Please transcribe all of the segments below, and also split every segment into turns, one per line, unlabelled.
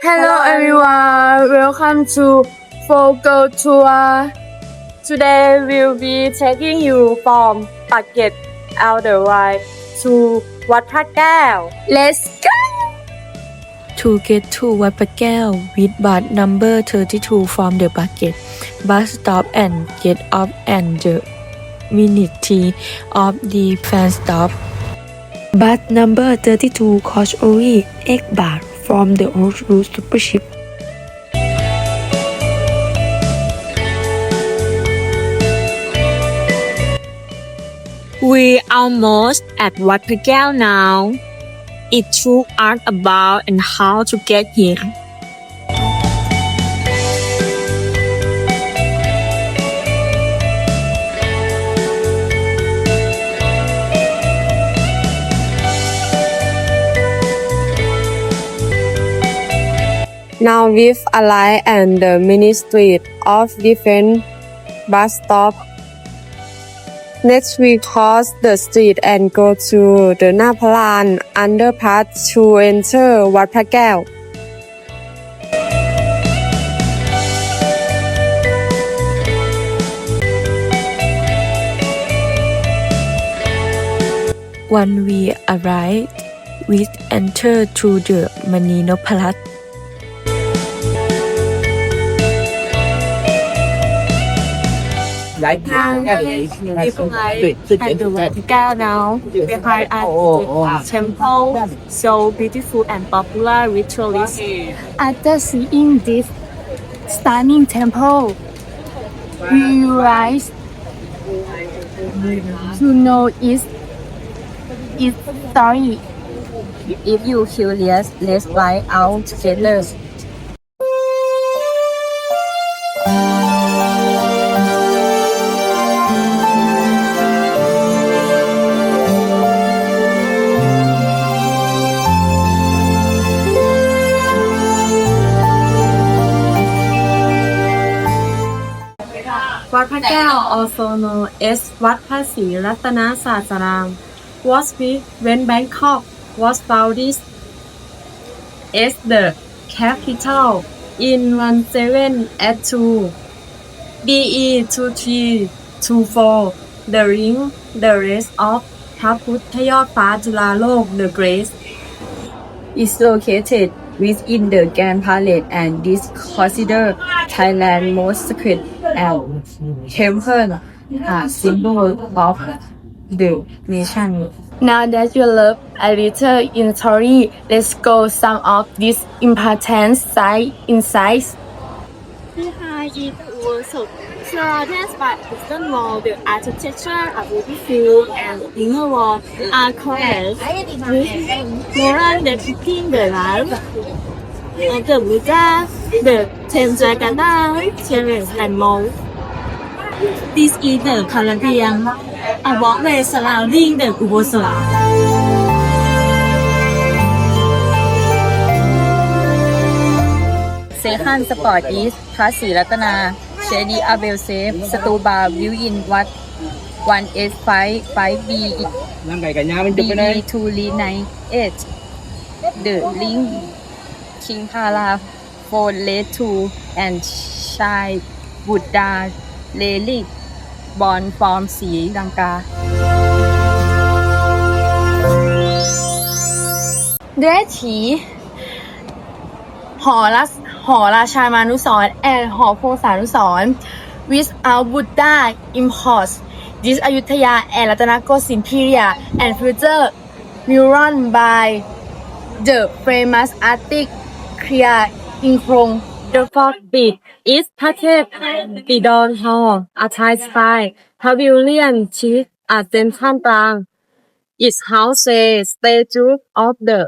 Hello everyone, welcome to Fogo Tour. Today we'll be taking you from Phuket out to Wat Phra Let's go!
To get to Wat Phra with bus number 32 from the Phuket bus stop and get off at the vicinity of the fan stop. Bus number 32 costs only 8 baht from the old route super ship
We're almost at Wat Phra Kaew now. It took us about and how to get here.
Now with arrived and the Ministry of Defense bus stop. Next we cross the street and go to the Napalan underpass to enter Wat Phra
When we arrived, we enter to the Maninopalat
Đấy,
People like at the Wat now. Behind us is the temple, so beautiful and popular ritualist.
After seeing this stunning temple, we realize to know its its story.
If you curious, let's fly out together.
แก้ว also known as วัดพระศรีรัตนศาสดาราม was built when Bangkok was founded as the capital in 1782 BE 2324 the ring the rest of พระพุทธยอดฟ้าจุฬาโลก the Great
is located within the Grand Palace and is considered Thailand's most sacred and temple, a symbol of the nation.
Now that you love a little in story, let's go some of these important site insights.
Behind it was surrounded by eastern wall. The architecture are beautiful and inner wall are correct. Moral depicting the life of the Buddha, The Tanjagada Terrace and Mall. This is the Kaladiang, a walkway surrounding the Ubosara.
เซฮันสปอร์ตอีสพระศรีรัตนา เชดีอาเบลเซฟ สตูบาวิวอินวัดวัน
เอสไฟไฟบี
นั่งไก่กันยามันทูลีไนเอชเดอะลิงคิงพา
รา
for l e t u and Chai Buddha Relic born from Sri Lanka
ด้วยทีหอรัสหอราชามานุสรณ์ and หอโพสานุสร without Buddha imports this Ayutthaya and Ratanakosin period and future will run by the famous artist Kriya Inkrong
The fourth beat is Packet Bidon Hall, a Thai spy pavilion chief at Central กลาง It houses statue of the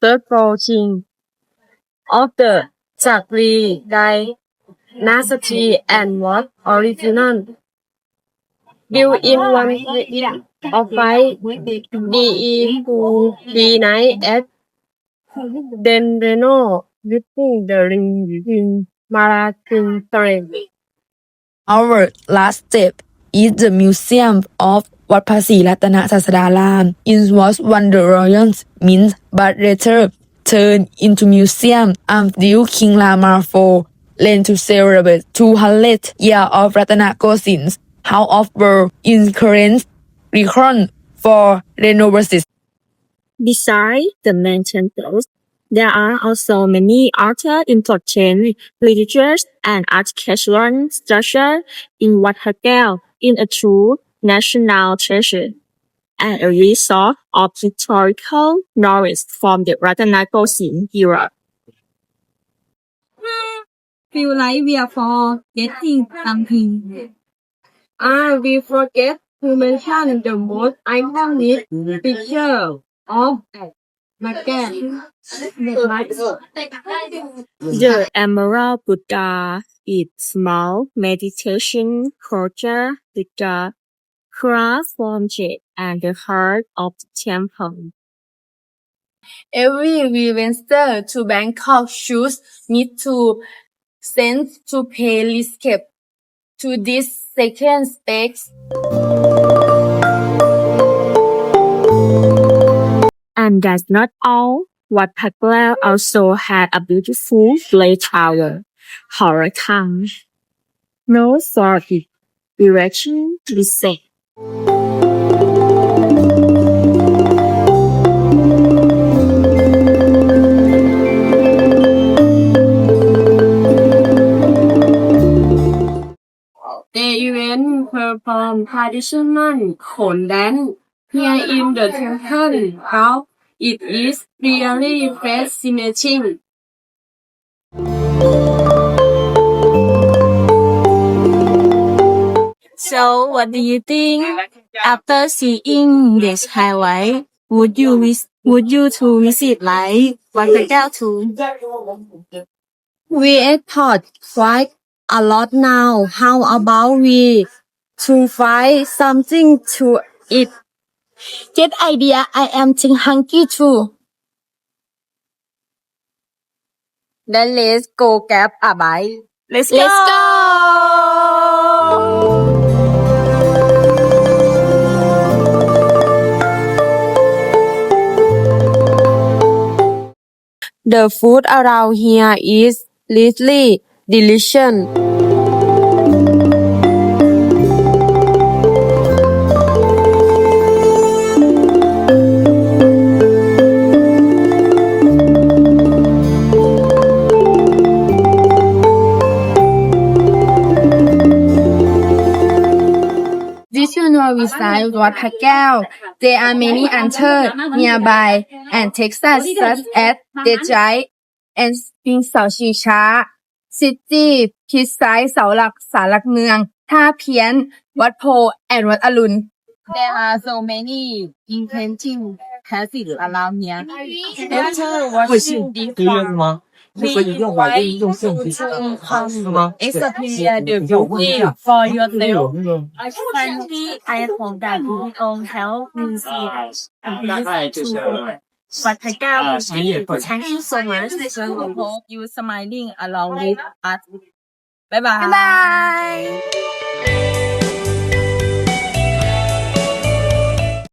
third floor king of the Chakri dynasty and was original built in one of five BE who reunited at then In Marathon.
Our last step is the Museum of Wat Phra Sri Ratana Sasadaram. It was one the royals means but later turned into museum of Duke King IV, lent to celebrate 200 years of Ratana Gosin's House of World in current recon for renovation.
Besides the mentioned those, there are also many other important literatures and architectural structures in Kaew in a true national treasure and a resource of historical knowledge from the Ratanakosin era.
feel like we are forgetting something. Ah, we forget to mention the most iconic picture of Magan.
The Emerald Buddha is small meditation culture with the cross form jade and the heart of the temple.
Every visitor to Bangkok should need to send to pay respect to this second space.
And that's not all. Wat Phra also had a beautiful blade tower, Horakang. No sorry. of direction visit.
The event perform traditional Khon dance here in the temple. How it is really fascinating.
So, what do you think after seeing this highlight? Would you vis- would you to visit like Kaew too?
We export quite a lot now. How about we to find something to eat?
Get idea, I am think hungry too.
Then let's go grab a bite.
Let's
Let's go!
The food around here is really delicious.
National Research Wat There are many unturned nearby and Texas such as Detroit and Spring เสาชิงช้า City พิซไซเสาหลักสารหลักเมือง Wat วัดโพ and วัดอรุณ
There are so many enchanting places around here. After watching this
个是吗？这个一定把这一用圣经是吗？
experience the
要问一
beauty
下，
for
有
yourself.
那个
Finally, I hope that we all help me see and
大概就是
Wat Phra Kaew
啊三月份。
Thank you so much.
So we hope you smiling along with us. Bye bye.
Bye bye